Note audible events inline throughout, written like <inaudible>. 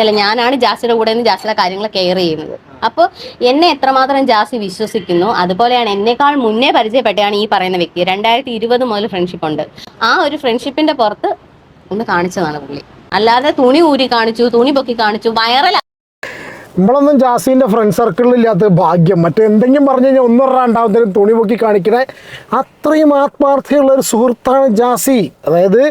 അല്ല ഞാനാണ് ജാസിയുടെ കൂടെ നിന്ന് ജാസിയുടെ കാര്യങ്ങൾ കെയർ ചെയ്യുന്നത്. അപ്പോൾ എന്നെ എത്രമാത്രം ജാസി വിശ്വസിക്കുന്നു അതുപോലെയാണ് എന്നെക്കാൾ മുന്നേ പരിചയപ്പെട്ടയാണ് ഈ പറയുന്ന വ്യക്തി. രണ്ടായിരത്തി ഇരുപത് മുതൽ ഫ്രണ്ട്ഷിപ്പ് ഉണ്ട്. ആ ഒരു ഫ്രണ്ട്ഷിപ്പിന്റെ പുറത്ത് ഒന്ന് കാണിച്ചതാണ് പുള്ളി. അല്ലാതെ തുണി ഊരി കാണിച്ചു തുണി പൊക്കി കാണിച്ചു വൈറൽ നമ്മളൊന്നും ജാസീന്റെ ഫ്രണ്ട് സർക്കിളിൽ ഇല്ലാത്ത ഭാഗ്യം. മറ്റേ എന്തെങ്കിലും പറഞ്ഞു കഴിഞ്ഞാൽ ഒന്നും രണ്ടാമത്തേനും തുണി പൊക്കി കാണിക്കണേ. അത്രയും ആത്മാർത്ഥയുള്ള ഒരു സുഹൃത്താണ് ജാസി. അതായത്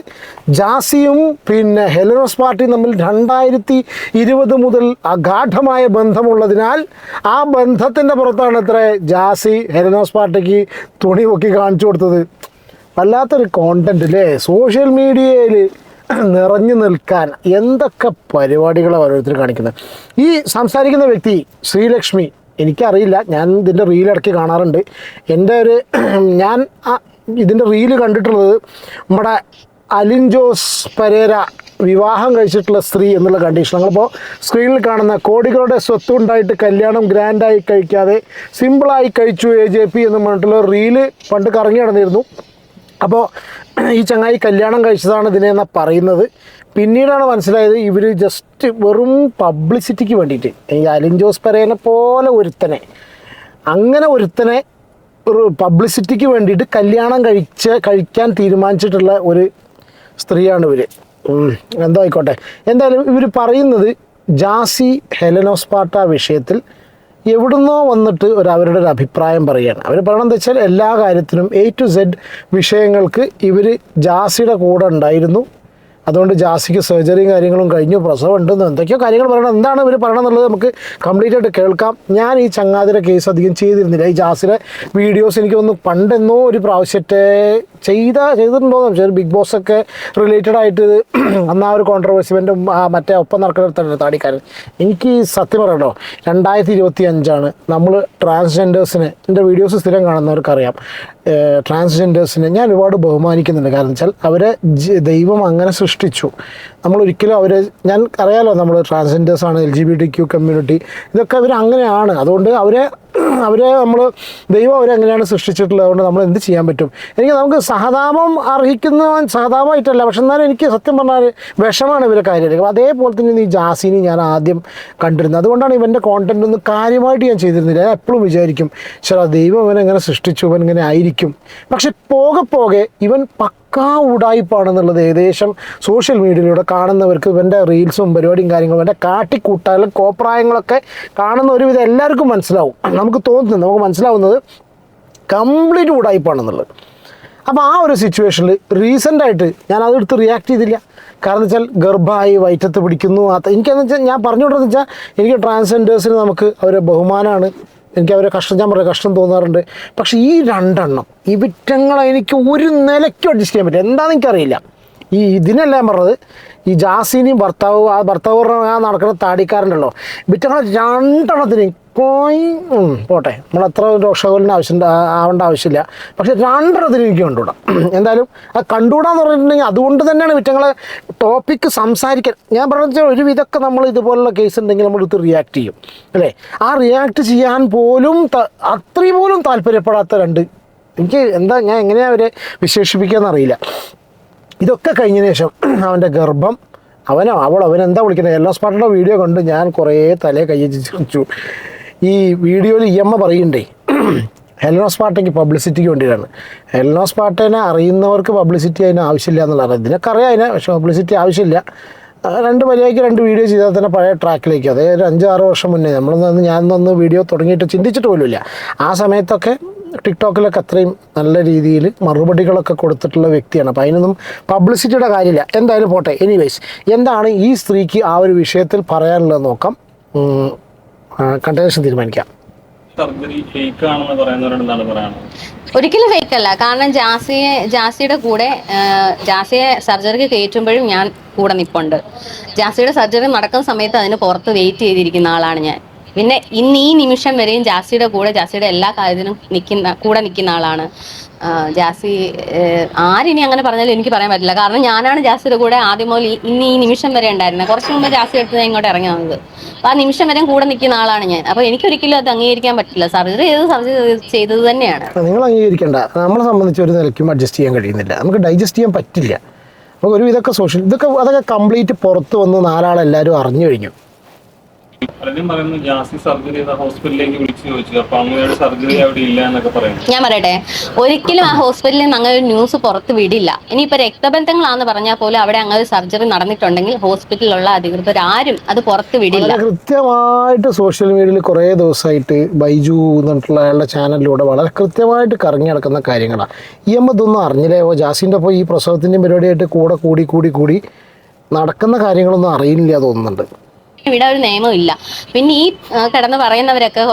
ജാസിയും പിന്നെ ഹെലനോസ് പാർട്ടിയും തമ്മിൽ രണ്ടായിരത്തി ഇരുപത് മുതൽ അഗാഠമായ ബന്ധമുള്ളതിനാൽ ആ ബന്ധത്തിന്റെ പുറത്താണ് ഇത്ര ജാസി ഹെലനോസ് പാർട്ടിക്ക് തുണി പൊക്കി കാണിച്ചു കൊടുത്തത്. വല്ലാത്തൊരു കോണ്ടന്റ് അല്ലേ സോഷ്യൽ മീഡിയയിൽ നിറഞ്ഞു നിൽക്കാൻ എന്തൊക്കെ പരിപാടികളാണ് ഓരോരുത്തർ കാണിക്കുന്നത്. ഈ സംസാരിക്കുന്ന വ്യക്തി ശ്രീലക്ഷ്മി എനിക്കറിയില്ല ഞാൻ ഇതിന്റെ റീൽ ഇടയ്ക്ക് കാണാറുണ്ട്. എന്റെ ഒരു <clears throat> ഞാൻ ഇതിന്റെ റീൽ കണ്ടിട്ടുള്ളത് നമ്മുടെ അലിൻ ജോസ് പരേര വിവാഹം കഴിച്ചിട്ടുള്ള സ്ത്രീ എന്നുള്ള കണ്ടീഷൻ നമ്മളിപ്പോൾ സ്ക്രീനിൽ കാണുന്ന കോടികളുടെ സ്വത്ത് ഉണ്ടായിട്ട് കല്യാണം ഗ്രാൻഡായി കഴിക്കാതെ സിമ്പിളായി കഴിച്ചു എ ജെ പി എന്ന് പറഞ്ഞിട്ടുള്ള റീൽ പണ്ട് കറങ്ങി നടന്നിരുന്നു. അപ്പോൾ ഈ ചങ്ങായി കല്യാണം കഴിച്ചതാണ് ഇതിനെന്നാ പറയുന്നത്. പിന്നീടാണ് മനസ്സിലായത് ഇവർ ജസ്റ്റ് വെറും പബ്ലിസിറ്റിക്ക് വേണ്ടിയിട്ട്. ഈ അലിൻ ജോസ് പോലെ ഒരുത്തനെ. അങ്ങനെ ഒരുത്തനെ ഒരു പബ്ലിസിറ്റിക്ക് വേണ്ടിയിട്ട് കല്യാണം കഴിച്ച് കഴിക്കാൻ തീരുമാനിച്ചിട്ടുള്ള ഒരു സ്ത്രീയാണ് ഇവർ എന്തായിക്കോട്ടെ എന്തായാലും ഇവർ പറയുന്നത് ജാസി ഹെലനോസ്പാട്ട വിഷയത്തിൽ എവിടുന്നോ വന്നിട്ട് ഒരു അവരുടെ ഒരു അഭിപ്രായം പറയുകയാണ്. അവർ പറയണത് വെച്ചാൽ എല്ലാ കാര്യത്തിനും എ ടു സെഡ് വിഷയങ്ങൾക്ക് ഇവർ ജാസിയുടെ കൂടെ ഉണ്ടായിരുന്നു. അതുകൊണ്ട് ജാസിക്ക് സർജറിയും കാര്യങ്ങളും കഴിഞ്ഞു പ്രസവം ഉണ്ടെന്ന് എന്തൊക്കെയോ കാര്യങ്ങൾ പറയണം. എന്താണ് ഇവർ പറയണം എന്നുള്ളത് നമുക്ക് കംപ്ലീറ്റ് ആയിട്ട് കേൾക്കാം. ഞാൻ ഈ ചങ്ങാതിരെ കേസ് അധികം ചെയ്തിരുന്നില്ല. ഈ ജാസിയുടെ വീഡിയോസ് എനിക്ക് ഒന്ന് പണ്ടെന്നോ ഒരു പ്രാവശ്യത്തെ ചെയ്ത ചെയ്തിട്ടുണ്ടോ എന്ന് ബിഗ് ബോസ് ഒക്കെ റിലേറ്റഡ് ആയിട്ട് <clears throat> അന്ന് ആ ഒരു കോൺട്രവേഴ്സിമെന്റും മറ്റേ ഒപ്പം നടക്കുന്ന താടിക്കാരൻ. എനിക്ക് സത്യം പറയട്ടോ രണ്ടായിരത്തി ഇരുപത്തി അഞ്ചാണ് നമ്മൾ ട്രാൻസ്ജെൻഡേഴ്സിന് എന്റെ വീഡിയോസ് സ്ഥിരം കാണുന്നവർക്കറിയാം. ട്രാൻസ്ജെൻഡേഴ്സിനെ ഞാൻ ഒരുപാട് ബഹുമാനിക്കുന്നുണ്ട്. കാരണം വെച്ചാൽ അവരെ ദൈവം അങ്ങനെ സൃഷ്ടിച്ചു. നമ്മൾ ഒരിക്കലും അവരെ ഞാൻ അറിയാലോ നമ്മൾ ട്രാൻസ്ജെൻഡേഴ്സ് ആണ് L G B T Q community ഇതൊക്കെ അവർ അങ്ങനെയാണ്. അതുകൊണ്ട് അവരെ അവരെ നമ്മൾ ദൈവം അവരെ എങ്ങനെയാണ് സൃഷ്ടിച്ചിട്ടുള്ളത്? അതുകൊണ്ട് നമ്മൾ എന്ത് ചെയ്യാൻ പറ്റും? എനിക്ക് നമുക്ക് സഹതാപം അർഹിക്കുന്ന സഹതാപമായിട്ടല്ല. പക്ഷെ എന്നാലും എനിക്ക് സത്യം പറഞ്ഞാൽ വിഷമാണ് ഇവരെ കാര്യം അതേപോലെ തന്നെ ഈ ജാസിനെ ഞാൻ ആദ്യം കണ്ടിരുന്നത്. അതുകൊണ്ടാണ് ഇവന്റെ കോണ്ടന്റ് ഒന്നും കാര്യമായിട്ട് ഞാൻ ചെയ്തിരുന്നില്ല. ഞാൻ എപ്പോഴും വിചാരിക്കും ചില ദൈവം ഇവനെങ്ങനെ സൃഷ്ടിച്ചു? ഇവൻ ഇങ്ങനെ ആയിരിക്കും. പക്ഷെ പോകെ പോകെ ഇവൻ പക്കാ ഉടായ്പാണെന്നുള്ളത് ഏകദേശം സോഷ്യൽ മീഡിയയിലൂടെ കാണുന്നവർക്ക് ഇവന്റെ റീൽസും പരിപാടിയും കാര്യങ്ങളും എന്റെ കാട്ടിക്കൂട്ടാലും കോപ്രായങ്ങളൊക്കെ കാണുന്ന ഒരുവിധം എല്ലാവർക്കും മനസ്സിലാവും. നമുക്ക് തോന്നുന്നത് നമുക്ക് മനസ്സിലാവുന്നത് കംപ്ലീറ്റ് ഉടായ്പാണെന്നുള്ളത്. അപ്പോൾ ആ ഒരു സിറ്റുവേഷനിൽ റീസെന്റായിട്ട് ഞാൻ അതെടുത്ത് റിയാക്ട് ചെയ്തില്ല. കാരണം വെച്ചാൽ ഗർഭമായി വയറ്റത്ത് പിടിക്കുന്നു. അത് എനിക്കെന്ന് വെച്ചാൽ ഞാൻ പറഞ്ഞുകൊണ്ടെന്ന് വെച്ചാൽ എനിക്ക് ട്രാൻസ്ജെൻഡേഴ്സിന് നമുക്ക് അവരെ ബഹുമാനമാണ്. എനിക്ക് അവരെ കഷ്ടം ഞാൻ പറയാം കഷ്ടം തോന്നാറുണ്ട്. പക്ഷേ ഈ രണ്ടെണ്ണം ഈ വിറ്റങ്ങളെ എനിക്ക് ഒരു നിലയ്ക്കും അഡ്ജസ്റ്റ് ചെയ്യാൻ പറ്റില്ല. എന്താണെന്ന് എനിക്കറിയില്ല. ഈ ഇതിനല്ല ഞാൻ പറഞ്ഞത്? ഈ ജാസിനെയും ഭർത്താവ് ആ ഭർത്താവ് ആ നടക്കുന്ന ഉള്ളോ വിറ്റങ്ങളെ രണ്ടെണ്ണത്തിനെയും ഉം, പോട്ടെ. നമ്മൾ അത്ര രോഷകോലിന് ആവശ്യം ആവേണ്ട ആവശ്യമില്ല. പക്ഷെ രണ്ടെണ്ണത്തിന് എനിക്ക് കണ്ടുകൂടാ. <clears throat> എന്തായാലും അത് കണ്ടുകൂടാന്ന് പറഞ്ഞിട്ടുണ്ടെങ്കിൽ അതുകൊണ്ട് തന്നെയാണ് വിറ്റങ്ങളെ ടോപ്പിക്ക് സംസാരിക്കാൻ. ഞാൻ പറഞ്ഞ ഒരു വിധമൊക്കെ നമ്മൾ ഇതുപോലുള്ള കേസ് ഉണ്ടെങ്കിൽ നമ്മൾ ഇത് റിയാക്ട് ചെയ്യും. അല്ലേ? ആ റിയാക്ട് ചെയ്യാൻ പോലും അത്രയും പോലും താല്പര്യപ്പെടാത്ത രണ്ട്. എനിക്ക് എന്താ ഞാൻ എങ്ങനെയാണ് അവരെ വിശേഷിപ്പിക്കുക എന്നറിയില്ല ഇതൊക്കെ കഴിഞ്ഞതിന് ശേഷം <clears throat> അവന്റെ ഗർഭം അവനോ അവൾ അവനെന്താ വിളിക്കുന്നത്? യെല്ലോ സ്പാർട്ടിന്റെ വീഡിയോ കണ്ട് ഞാൻ കുറേ തലേ കയ്യച്ച് ചിരിച്ചു. ഈ വീഡിയോയിൽ ഈ അമ്മ പറയുന്നുണ്ടേ ഹെലനോസ് പാട്ടയ്ക്ക് പബ്ലിസിറ്റിക്ക് വേണ്ടിയിട്ടാണ്. ഹെലനോസ് പാട്ടേനെ അറിയുന്നവർക്ക് പബ്ലിസിറ്റി അതിന് ആവശ്യമില്ല എന്നുള്ളതാണ്. ഇതിനൊക്കെ അറിയാം അതിന് പക്ഷേ പബ്ലിസിറ്റി ആവശ്യമില്ല. രണ്ട് മര്യാദയ്ക്ക് രണ്ട് വീഡിയോ ചെയ്താൽ തന്നെ പഴയ ട്രാക്കിലേക്ക് അതായത് ഒരു അഞ്ച് ആറ് വർഷം മുന്നേ നമ്മളൊന്ന് ഞാനൊന്ന് വീഡിയോ തുടങ്ങിയിട്ട് ചിന്തിച്ചിട്ട് പോലുമില്ല. ആ സമയത്തൊക്കെ ടിക്ടോക്കിലൊക്കെ അത്രയും നല്ല രീതിയിൽ മറുപടികളൊക്കെ കൊടുത്തിട്ടുള്ള വ്യക്തിയാണ്. അപ്പോൾ അതിനൊന്നും പബ്ലിസിറ്റിയുടെ കാര്യമില്ല. എന്തായാലും പോട്ടെ. എനിവേസ് എന്താണ് ഈ സ്ത്രീക്ക് ആ ഒരു വിഷയത്തിൽ പറയാനുള്ളത് നോക്കാം. കണ്ടേഷൻ തീരുമാനിക്കാം. ഒരിക്കലും ഫേക്ക് അല്ല. കാരണം ജാസിയെ ജാസിയുടെ കൂടെ ജാസിയെ സർജറിക്ക് കയറ്റുമ്പോഴും ഞാൻ കൂടെ നിപ്പുണ്ട്. ജാസിയുടെ സർജറി നടക്കുന്ന സമയത്ത് അതിന് പുറത്ത് വെയിറ്റ് ചെയ്തിരിക്കുന്ന ആളാണ് ഞാൻ. പിന്നെ ഇന്ന് ഈ നിമിഷം വരെയും ജാസിയുടെ കൂടെ ജാസിയുടെ എല്ലാ കാര്യത്തിനും നിൽക്കുന്ന കൂടെ നിൽക്കുന്ന ആളാണ്. ജാസി ആരിനി അങ്ങനെ പറഞ്ഞാലും എനിക്ക് പറയാൻ പറ്റില്ല. കാരണം ഞാനാണ് ജാസിയുടെ കൂടെ ആദ്യം മുതൽ ഇന്ന് ഈ നിമിഷം വരെ ഉണ്ടായിരുന്നത്. കുറച്ച് മുമ്പ് ജാസി എടുത്ത് ഞാൻ ഇങ്ങോട്ട് ഇറങ്ങി വന്നത്. അപ്പൊ ആ നിമിഷം വരെ കൂടെ നിൽക്കുന്ന ആളാണ് ഞാൻ. അപ്പൊ എനിക്കൊരിക്കലും അത് അംഗീകരിക്കാൻ പറ്റില്ല. സർജറി ചെയ്ത് സർജറി ചെയ്തത് തന്നെയാണ്. നിങ്ങൾ അംഗീകരിക്കേണ്ട. നമ്മളെ സംബന്ധിച്ച് ഒരു നിലയ്ക്കും അഡ്ജസ്റ്റ് ചെയ്യാൻ കഴിയുന്നില്ല. നമുക്ക് ഡൈജസ്റ്റ് ചെയ്യാൻ പറ്റില്ല. നമുക്ക് ഒരു ഇതൊക്കെ സോഷ്യൽ ഇതൊക്കെ അതൊക്കെ കംപ്ലീറ്റ് പുറത്ത് വന്ന് നാലാളെല്ലാവരും അറിഞ്ഞു കഴിഞ്ഞു. പലരും പറയുന്നു ജാസി സർജറി ചെയ്ത ഹോസ്പിറ്റലിലേക്ക് വിളിച്ചു ചോദിച്ചു. അപ്പൊ അങ്ങനെയൊരു സർജറി അവിടെ ഇല്ല എന്നൊക്കെ പറയുന്നു ഞാൻ പറയട്ടെ ഒരിക്കലും ആ ഹോസ്പിറ്റലിൽ നിന്ന് അങ്ങനെ ഒരു ന്യൂസ് പുറത്ത് വിടില്ല. ഇനിയിപ്പോ രക്തബന്ധങ്ങളാണെന്ന് പറഞ്ഞാൽ പോലും അവിടെ അങ്ങനെ ഒരു സർജറി നടന്നിട്ടുണ്ടെങ്കിൽ ഹോസ്പിറ്റലിലുള്ള അധികൃതർ ആരും അത് പുറത്ത് വിടില്ല. വളരെ കൃത്യമായിട്ട് സോഷ്യൽ മീഡിയയിൽ കുറെ ദിവസമായിട്ട് ബൈജു എന്നിട്ടുള്ള അയാളുടെ ചാനലിലൂടെ വളരെ കൃത്യമായിട്ട് കറങ്ങി നടക്കുന്ന കാര്യങ്ങളാണ് ഈ അമ്മ ഇതൊന്നും അറിഞ്ഞില്ലേ? ഓ ജാസിന്റെ ഒപ്പം ഈ പ്രസവത്തിന്റെയും പരിപാടിയായിട്ട് കൂടെ കൂടി കൂടി കൂടി നടക്കുന്ന കാര്യങ്ങളൊന്നും അറിയില്ല തോന്നുന്നുണ്ട്. ഇവിടെ ഒരു നിയമമില്ല പിന്നെ ഈ കിടന്ന് പറയുന്നവരൊക്കെ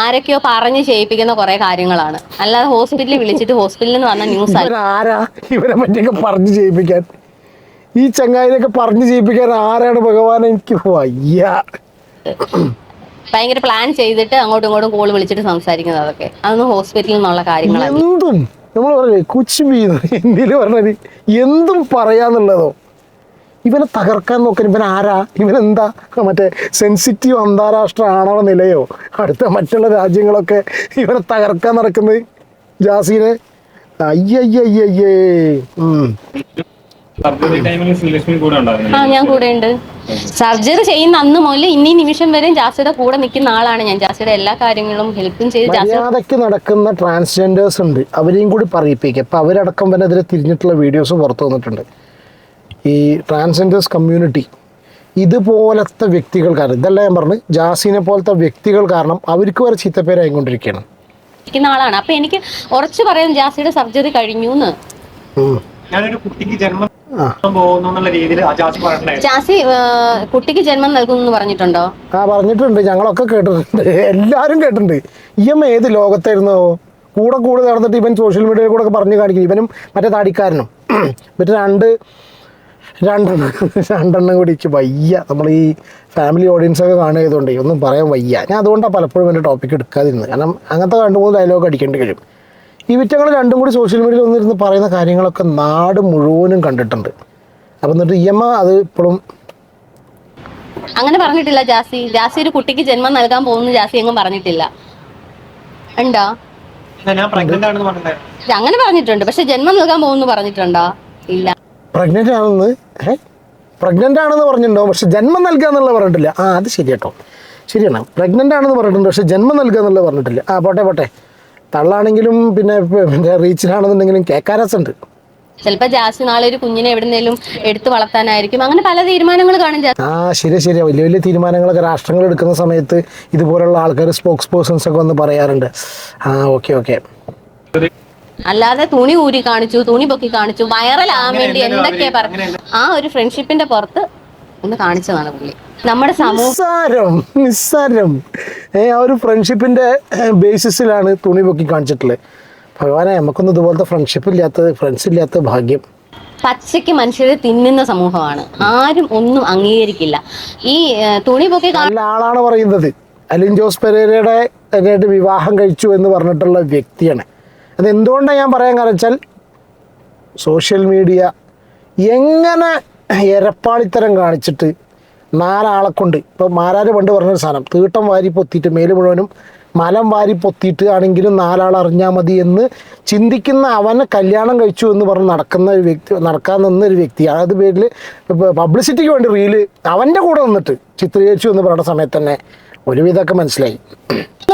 ആരൊക്കെയോ പറഞ്ഞ് ചെയ്യിപ്പിക്കുന്ന കുറെ കാര്യങ്ങളാണ്. അല്ലാതെ ഹോസ്പിറ്റലിൽ വിളിച്ചിട്ട് ഹോസ്പിറ്റലിൽ നിന്ന് വന്ന ന്യൂസ് ആരാ ഇവരെ പറ്റിയൊക്കെ പറഞ്ഞു ചെയ്യിപ്പിക്കാൻ. ഈ ചങ്ങായിനൊക്കെ പറഞ്ഞു ചെയ്യിപ്പിക്കാൻ ആരാണ് ഭഗവാൻ എനിക്ക് വയ്യ. ഭയങ്കര പ്ലാൻ ചെയ്തിട്ട് അങ്ങോട്ടും ഇങ്ങോട്ടും കോൾ വിളിച്ചിട്ട് സംസാരിക്കുന്നത് അതൊക്കെ. അതൊന്നും ഹോസ്പിറ്റലിൽ നിന്നുള്ള കാര്യങ്ങളല്ല. എന്തും? നമ്മൾ പറഞ്ഞേ കുച്ചുബി എന്തിനു പറഞ്ഞത് എന്തും പറയാന്നുള്ളതോ? ഇവനെ തകർക്കാൻ നോക്കാൻ ഇവൻ ആരാ? ഇവനെന്താ മറ്റേ സെൻസിറ്റീവ് അന്താരാഷ്ട്ര ആണവ നിലയോ? അടുത്ത മറ്റുള്ള രാജ്യങ്ങളൊക്കെ ഇവനെ തകർക്കാൻ നടക്കുന്നത് ജാസീനെ? അയ്യയ്യയ്യേ ആ ഞാൻ കൂടെ ഉണ്ട്. സർജറി ചെയ്യുന്ന അന്ന് മുതൽ ഇന്നീ നിമിഷം വരെ ജാസിയുടെ കൂടെ നിൽക്കുന്ന ആളാണ് ഞാൻ. ജാസിയുടെ എല്ലാ കാര്യങ്ങളും ഹെൽപ്പും ചെയ്ത് ജാസി മര്യാദയ്ക്ക് നടക്കുന്ന ട്രാൻസ്ജെൻഡേഴ്സ് ഉണ്ട്. അവരെയും കൂടി പറയിപ്പിക്കുക അപ്പൊ അവരടക്കം വരെ അതിൽ തിരിഞ്ഞിട്ടുള്ള വീഡിയോസ് പുറത്തു വന്നിട്ടുണ്ട്. ഈ ട്രാൻസ്ജെൻഡേഴ്സ് കമ്മ്യൂണിറ്റി ഇതുപോലത്തെ വ്യക്തികൾ കാരണം ഇതല്ല ഞാൻ പറഞ്ഞു ജാസിനെ പോലത്തെ വ്യക്തികൾ കാരണം അവർക്ക് വരെ ചീത്തപ്പേരായിക്കൊണ്ടിരിക്കുകയാണ്. ആളാണ് അപ്പൊ എനിക്ക് ഉറച്ചു പറയാൻ ജാസിയുടെ സർജറി കഴിഞ്ഞു. ഞാനൊരു കുട്ടിക്ക് ജന്മം എന്നുള്ള രീതിയിൽ അജാസ് ജാസി കുട്ടിക്ക് ജന്മം നൽകുന്നു എന്ന് പറഞ്ഞിട്ടുണ്ടോ? ആ പറഞ്ഞിട്ടുണ്ട്. ഞങ്ങളൊക്കെ കേട്ടിട്ടുണ്ട്. എല്ലാരും കേട്ടിട്ടുണ്ട്. ഇയം ഏത് ലോകത്തായിരുന്നോ? കൂടെ കൂടെ നടന്നിട്ട് ഇവൻ സോഷ്യൽ മീഡിയയിൽ കൂടെ പറഞ്ഞു കാണിക്കുന്നു. ഇവനും മറ്റേ താടിക്കാരനും. മറ്റേ രണ്ട് രണ്ടെണ്ണം. <laughs> രണ്ടെണ്ണം കൂടി എനിക്ക് വയ്യ. നമ്മൾ ഈ ഫാമിലി ഓഡിയൻസ് ഒക്കെ കാണുന്നതുകൊണ്ട് ഒന്നും പറയാൻ വയ്യ. ഞാൻ അതുകൊണ്ടാണ് പലപ്പോഴും എന്റെ ടോപ്പിക് എടുക്കാതിരുന്നത്. കാരണം അങ്ങനത്തെ രണ്ട് മൂന്ന് ഡയലോഗ് അടിക്കേണ്ടി വരും. ഈ വിറ്റങ്ങൾ രണ്ടും കൂടി സോഷ്യൽ മീഡിയയിൽ ഒന്നിരുന്ന് പറയുന്ന കാര്യങ്ങളൊക്കെ നാട് മുഴുവനും കണ്ടിട്ടുണ്ട്. അപ്പം എന്നിട്ട് ഇ എം അത് ഇപ്പോഴും അങ്ങനെ പറഞ്ഞിട്ടില്ല ജാസി. ജാസി ഒരു കുട്ടിക്ക് ജന്മം നൽകാൻ പോകുന്നു ജാസി എങ്ങും പറഞ്ഞിട്ടില്ല. ഉണ്ടോ? അങ്ങനെ പറഞ്ഞിട്ടുണ്ട്. പക്ഷെ ജന്മം നൽകാൻ പോകുന്നു പറഞ്ഞിട്ടുണ്ടോ? ഇല്ല. പ്രഗ്നന്റ് ആണെന്ന് പ്രഗ്നന്റ് ആണെന്ന് പറഞ്ഞിട്ടുണ്ടാവും പക്ഷെ ജന്മം നൽകുക എന്നുള്ളത് പറഞ്ഞിട്ടില്ല. ആ അത് ശരി കേട്ടോ. ശരിയാണ്. പ്രഗ്നന്റ് ആണെന്ന് പറഞ്ഞിട്ടുണ്ട് പക്ഷെ ജന്മം നൽകുക എന്നുള്ളത് പറഞ്ഞിട്ടില്ല. ആ പോട്ടെ പോട്ടെ. തള്ളാണെങ്കിലും പിന്നെ പിന്നെ റീച്ചിലാണെന്നുണ്ടെങ്കിലും കേക്കാരസുണ്ട് ചിലപ്പോൾ ജാസി നാളെ ഒരു കുഞ്ഞിനെ എവിടെന്നേലും എടുത്തു വളർത്താനായിരിക്കും. അങ്ങനെ പല തീരുമാനങ്ങൾ കാണും ആ ശരി ശരി വലിയ വലിയ തീരുമാനങ്ങളൊക്കെ രാഷ്ട്രങ്ങൾ എടുക്കുന്ന സമയത്ത് ഇതുപോലുള്ള ആൾക്കാർ സ്പോക്സ് പേഴ്സൺസ് ഒക്കെ വന്ന് പറയാറുണ്ട്. ആ ഓക്കെ ഓക്കെ. അല്ലാതെ തുണി ഊരി കാണിച്ചു തുണി പൊക്കി കാണിച്ചു വൈറലാകാൻ വേണ്ടി എന്തൊക്കെയാ പറഞ്ഞു ആ ഒരു ഫ്രണ്ട്ഷിപ്പിന്റെ പുറത്ത് ഒന്ന് കാണിച്ചതാണ് പുള്ളി. നമ്മുടെ സമൂഹം നിസ്സാരം നിസ്സാരം. ഏ ആ ഒരു ഫ്രണ്ട്ഷിപ്പിന്റെ ബേസിസിലാണ് തുണി പൊക്കി കാണിച്ചിട്ടുള്ളത്. ഭഗവാനെ നമുക്കൊന്നും ഇതുപോലത്തെ ഫ്രണ്ട്ഷിപ്പ് ഇല്ലാത്തത് ഫ്രണ്ട്സ് ഇല്ലാത്ത ഭാഗ്യം. പച്ചയ്ക്ക് മനുഷ്യരെ തിന്നുന്ന സമൂഹമാണ്. ആരും ഒന്നും അംഗീകരിക്കില്ല. ഈ തുണി പൊക്കി നല്ല ആളാണ് പറയുന്നത്. അലിൻ ജോസ് പെരേരയുടെ വിവാഹം കഴിച്ചു എന്ന് പറഞ്ഞിട്ടുള്ള വ്യക്തിയാണ്. അത് എന്തുകൊണ്ടാണ് ഞാൻ പറയാൻ കാരണം സോഷ്യൽ മീഡിയ എങ്ങനെ എരപ്പാളിത്തരം കാണിച്ചിട്ട് നാലാളെ കൊണ്ട് ഇപ്പോൾ മാരാര് പണ്ട് പറഞ്ഞൊരു സാധനം തീട്ടം വാരി പൊത്തിയിട്ട് മേൽ മുഴുവനും മലം വാരി പൊത്തിയിട്ട് ആണെങ്കിലും നാലാൾ അറിഞ്ഞാൽ മതി എന്ന് ചിന്തിക്കുന്ന അവനെ കല്യാണം കഴിച്ചു എന്ന് പറഞ്ഞ് നടക്കുന്ന ഒരു വ്യക്തി നടക്കാൻ നിന്ന ഒരു വ്യക്തി അത് പേരിൽ പബ്ലിസിറ്റിക്ക് വേണ്ടി റീൽ അവന്റെ കൂടെ നിന്നിട്ട് ചിത്രീകരിച്ചു എന്ന് പറയുന്ന സമയത്ത് തന്നെ ഒരുവിധമൊക്കെ മനസ്സിലായി.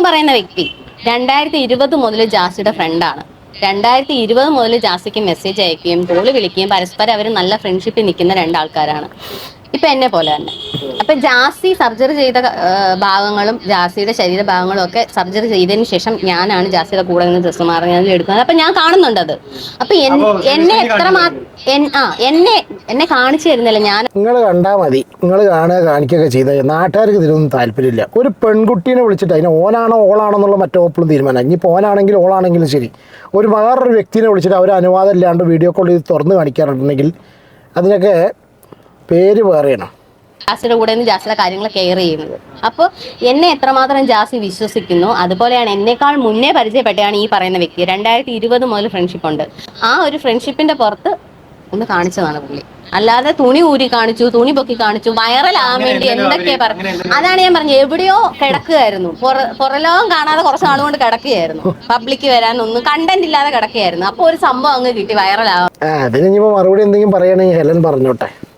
പറയുന്ന വ്യക്തി. രണ്ടായിരത്തി ഇരുപത് മുതൽ ജാസിയുടെ ഫ്രണ്ടാണ്. രണ്ടായിരത്തി ഇരുപത് മുതൽ ജാസിക്ക് മെസ്സേജ് അയക്കുകയും കോൾ വിളിക്കുകയും പരസ്പരം അവർ നല്ല ഫ്രണ്ട്ഷിപ്പിൽ നിൽക്കുന്ന രണ്ടാൾക്കാരാണ്. ഇപ്പൊ എന്നെ പോലെ തന്നെ. അപ്പൊ ജാസി സർജറി ചെയ്ത ഭാഗങ്ങളും ജാസിയുടെ ശരീരഭാഗങ്ങളും ഒക്കെ സർജറി ചെയ്തതിന് ശേഷം ഞാനാണ് ജാസിയുടെ കൂടെ നിന്ന് ഡ്രസ്സ് മാറുന്നതിൽ എടുക്കുന്നത്. അപ്പൊ ഞാൻ കാണുന്നുണ്ട് അത് അപ്പൊ എന്നെ എത്ര ആ എന്നെ എന്നെ കാണിച്ചു തരുന്നില്ല ഞാൻ. നിങ്ങൾ കണ്ടാൽ മതി. നിങ്ങൾ കാണുക കാണിക്കുകയൊക്കെ ചെയ്ത നാട്ടുകാർക്ക് ഇതിനൊന്നും താല്പര്യമില്ല. ഒരു പെൺകുട്ടീനെ വിളിച്ചിട്ട് അതിന് ഓനാണോ ഓളാണോ എന്നുള്ള മറ്റേ ഓപ്പിളും തീരുമാനം ഇനിയിപ്പോൾ ഓനാണെങ്കിലും ഓളാണെങ്കിലും ശരി. ഒരു വേറൊരു വ്യക്തിനെ വിളിച്ചിട്ട് അവർ അനുവാദം ഇല്ലാണ്ട് വീഡിയോ കോൾ ചെയ്ത് തുറന്ന് കാണിക്കാറുണ്ടെങ്കിൽ അതിനൊക്കെ പേര് പറയണം ജാസിയുടെ കൂടെ നിന്ന് ജാസിയുടെ കാര്യങ്ങൾ കെയർ ചെയ്യുന്നത്. അപ്പോൾ എന്നെ എത്രമാത്രം ജാസി വിശ്വസിക്കുന്നു അതുപോലെയാണ് എന്നെക്കാൾ മുന്നേ പരിചയപ്പെട്ടയാണ് ഈ പറയുന്ന വ്യക്തി. രണ്ടായിരത്തി ഇരുപത് മുതൽ ഫ്രണ്ട്ഷിപ്പ് ഉണ്ട്. ആ ഒരു ഫ്രണ്ട്ഷിപ്പിന്റെ പുറത്ത് ഒന്ന് കാണിച്ചതാണ് പുള്ളി. അല്ലാതെ തുണി ഊരി കാണിച്ചു തുണി പൊക്കി കാണിച്ചു വൈറലാകാൻ വേണ്ടി എന്തൊക്കെ പറഞ്ഞു അതാണ് ഞാൻ പറഞ്ഞത്. എവിടെയോ കിടക്കുകയായിരുന്നു. പുറ- പുറലോകം കാണാതെ കുറച്ച് ആളുകൊണ്ട് കിടക്കുകയായിരുന്നു. പബ്ലിക് വരാൻ ഒന്നും കണ്ടന്റ് ഇല്ലാതെ കിടക്കുകയായിരുന്നു. അപ്പൊ ഒരു സംഭവം അങ്ങ് കിട്ടി അതിന് ഇനിയിപ്പോൾ മറുപടി എന്തെങ്കിലും പറയുകയാണെങ്കിൽ ഹെലൻ പറഞ്ഞോട്ടെ.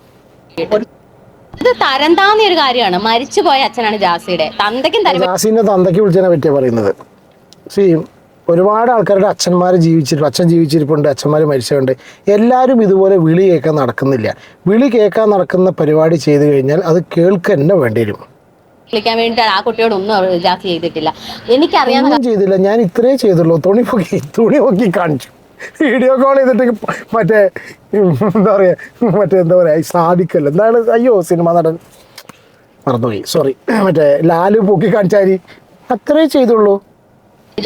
ഇത് തരം താന്നിയ ഒരു കാര്യമാണ്. മരിച്ചുപോയ അച്ഛനാണ് ജാസിയുടെ. തന്തയ്ക്കും തരം ജാസിന്റെ തന്തയ്ക്ക് വിളിച്ചതിനെ പറ്റിയാ പറയുന്നത്. സി ഒരുപാട് ആൾക്കാരുടെ അച്ഛന്മാർ ജീവിച്ചിരിപ്പുണ്ട് അച്ഛൻ ജീവിച്ചിരിപ്പുണ്ട് അച്ഛന്മാർ മരിച്ചിട്ടുണ്ട് എല്ലാവരും ഇതുപോലെ വിളി കേൾക്കാൻ നടക്കുന്നില്ല. വിളി കേൾക്കാൻ നടക്കുന്ന പരിപാടി ചെയ്തു കഴിഞ്ഞാൽ അത് കേൾക്കുക തന്നെ വേണ്ടി വരും വിളിക്കാൻ വേണ്ടിയിട്ട് ആ കുട്ടിയോട് ഒന്നും ജാസി ചെയ്തിട്ടില്ല. എനിക്കറിയാവുന്ന ഒന്നും ചെയ്തില്ല. ഞാൻ ഇത്രേ ചെയ്തുള്ളൂ. തുണി പൊക്കി തുണി പൊക്കി കാണിച്ചു. വീഡിയോ കോൾ ചെയ്തിട്ട് മറ്റേ എന്താ പറയുക മറ്റേ എന്താ പറയുക സാധിക്കല്ലോ. എന്താണ് അയ്യോ സിനിമ നടൻ മറന്നുപോയി. സോറി മറ്റേ ലാലു പൂക്കി കാണിച്ചാരി. അത്രേ ചെയ്തുള്ളൂ.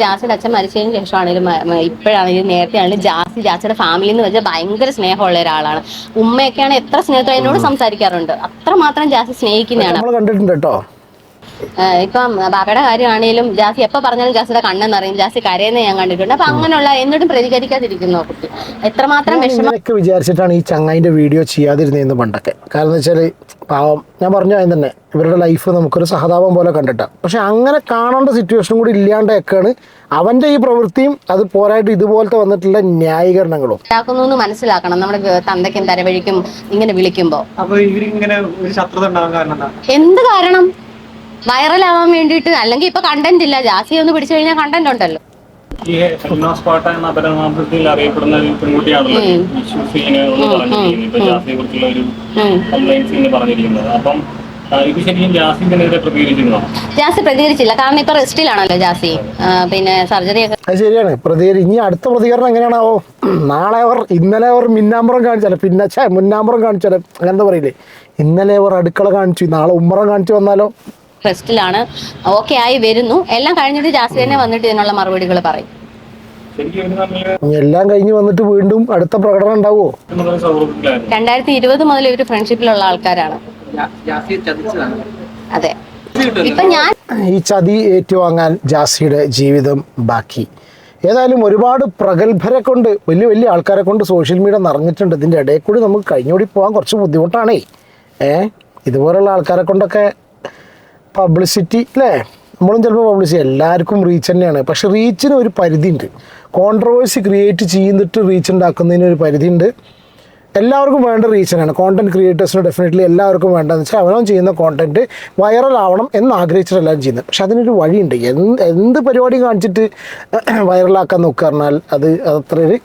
ജാസിയുടെ അച്ഛൻ മരിച്ചതിന് ശേഷമാണെങ്കിലും ഇപ്പോഴാണെങ്കിലും നേരത്തെ ആണെങ്കിലും ജാസി ജാസിയുടെ ഫാമിലി എന്ന് വെച്ചാൽ ഭയങ്കര സ്നേഹമുള്ള ഒരാളാണ്. ഉമ്മയൊക്കെയാണ് എത്ര സ്നേഹത്തോടെ എന്നോട് സംസാരിക്കാറുണ്ട്. അത്ര മാത്രം ജാസി സ്നേഹിക്കുന്നതാണ്. കണ്ടിട്ടുണ്ട് കേട്ടോ. ഇപ്പം ബാബയുടെ കാര്യമാണെങ്കിലും ജാസി എപ്പോ പറഞ്ഞാലും ജാസിയുടെ കണ്ണെന്ന് അറിയും ജാസി കരയെന്ന് ഞാൻ കണ്ടിട്ടുണ്ട്. അപ്പൊ അങ്ങനെയുള്ള എന്നിട്ടും പ്രതികരിക്കാതിരിക്കുന്നു കുട്ടി? എത്രമാത്രം വിഷമം ഇങ്ങനെയൊക്കെ വിചാരിച്ചിട്ടാണ് ഈ ചങ്ങായിന്റെ വീഡിയോ ചെയ്യാതിരുന്നതെന്ന് പണ്ടൊക്കെ. കാരണം എന്ന് വെച്ചാൽ പാവം ഞാൻ പറഞ്ഞു അതിന് തന്നെ. ഇവരുടെ ലൈഫ് നമുക്കൊരു സഹതാപം പോലെ കണ്ടിട്ടാ. പക്ഷെ അങ്ങനെ കാണേണ്ട സിറ്റുവേഷൻ കൂടി ഇല്ലാണ്ടൊക്കെയാണ് അവന്റെ ഈ പ്രവൃത്തിയും അത് പോരായിട്ട് ഇതുപോലത്തെ വന്നിട്ടുള്ള ന്യായീകരണങ്ങളും. ഉണ്ടാക്കുന്നു മനസ്സിലാക്കണം. നമ്മുടെ തന്തയ്ക്കും തരവഴിക്കും ഇങ്ങനെ വിളിക്കുമ്പോ. എന്ത് കാരണം? വൈറലാവാൻ വേണ്ടിയിട്ട് അല്ലെങ്കിൽ ഇപ്പൊ കണ്ടന്റ് ഇല്ല. ജാസി ഒന്ന് പിടിച്ചു കഴിഞ്ഞാൽ കണ്ടന്റ് ഉണ്ടല്ലോ. ഈ ഹെൽനാസ് പാട്ട എന്ന അപരനാമത്തിൽ അറിയപ്പെടുന്ന ഒരു പെൺകുട്ടിയാണല്ലോ ഇഷ്യൂ സീന് എന്ന് പറഞ്ഞിരിക്കുന്നത്. ഇപ്പൊ ജാസിയെ കുറിച്ചുള്ള ഒരു കംപ്ലൈന്റ് സീന് പറഞ്ഞിരിക്കുന്നത്. അപ്പം ആ, ഇത് ശരിക്കും ജാസി ഇതിനെതിരെ പ്രതികരിച്ചിരുന്നോ? ജാസി പ്രതികരിച്ചില്ല. കാരണം ഇപ്പൊ റെസ്റ്റിലാണല്ലോ ജാസി. പിന്നെ സർജറി ഒക്കെ അത് ശരിയാണ്. പ്രതികരി ഇനി അടുത്ത പ്രതികരണം എങ്ങനെയാണാവോ? നാളെ അവർ ഇന്നലെ അവർ മിന്നാമ്പുറം കാണിച്ചാലും പിന്നെ ഛേ മുന്നാമ്പുറം കാണിച്ചാലും അങ്ങനെന്താ പറയില്ലേ? ഇന്നലെ അവർ അടുക്കള കാണിച്ചു നാളെ ഉമ്മറം കാണിച്ചു വന്നാലോ? റെസ്റ്റിലാണ്. ഓക്കെ ആയി വരുന്നു. എല്ലാം കഴിഞ്ഞിട്ട് ജാസ്തി തന്നെ വന്നിട്ട് ഇതിനുള്ള മറുപടികൾ പറയും. എല്ലാം കഴിഞ്ഞ് വന്നിട്ട് വീണ്ടും അടുത്ത പ്രകടനം ഉണ്ടാവുമോ? രണ്ടായിരത്തി ഇരുപത് മുതൽ ഇവർ ഫ്രണ്ട്ഷിപ്പിലുള്ള ആൾക്കാരാണ്. അതെ. ഇപ്പൊ ഞാൻ ഈ ചതി ഏറ്റുവാങ്ങാൻ ജാസിയുടെ ജീവിതം ബാക്കി. ഏതായാലും ഒരുപാട് പ്രഗത്ഭരെ കൊണ്ട് വലിയ വലിയ ആൾക്കാരെ കൊണ്ട് സോഷ്യൽ മീഡിയ നിറഞ്ഞിട്ടുണ്ട്. ഇതിന്റെ ഇടയിൽ കൂടി നമുക്ക് കഴിഞ്ഞോടി പോകാൻ കുറച്ച് ബുദ്ധിമുട്ടാണേ. ഏ? ഇതുപോലുള്ള ആൾക്കാരെ കൊണ്ടൊക്കെ പബ്ലിസിറ്റി അല്ലേ നമ്മളും ചിലപ്പോൾ പബ്ലിസിറ്റി എല്ലാവർക്കും റീച്ച് തന്നെയാണ്. പക്ഷെ റീച്ചിന് ഒരു പരിധിയുണ്ട്. കോൺട്രവേഴ്സി ക്രിയേറ്റ് ചെയ്തിട്ട് റീച്ച് ഉണ്ടാക്കുന്നതിന് ഒരു പരിധിയുണ്ട്. എല്ലാവർക്കും വേണ്ട റീച്ചനാണ് കോണ്ടന്റ് ക്രിയേറ്റേഴ്സിന് ഡെഫിനറ്റ്ലി എല്ലാവർക്കും വേണ്ടതെന്ന് വെച്ചാൽ അവനവൻ ചെയ്യുന്ന കോണ്ടന്റ് വൈറൽ ആവണം എന്ന് ആഗ്രഹിച്ചിട്ടെല്ലാം ചെയ്യുന്നത്. പക്ഷെ അതിനൊരു വഴിയുണ്ട്. എന്ത് എന്ത് പരിപാടി കാണിച്ചിട്ട് <clears throat> വൈറലാക്കാൻ നോക്കുക പറഞ്ഞാൽ അത് അത്ര ഒരു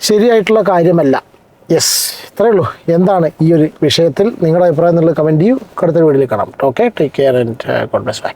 ശരിയായിട്ടുള്ള കാര്യമല്ല. യെസ് ഇത്രയേ ഉള്ളൂ എന്താണ് ഈ ഒരു വിഷയത്തിൽ നിങ്ങളുടെ അഭിപ്രായം എന്നുള്ളത് കമന്റ് ചെയ്യൂ. അടുത്തൊരു വീഡിയോയിൽ കാണാം. Okay take care and God bless bye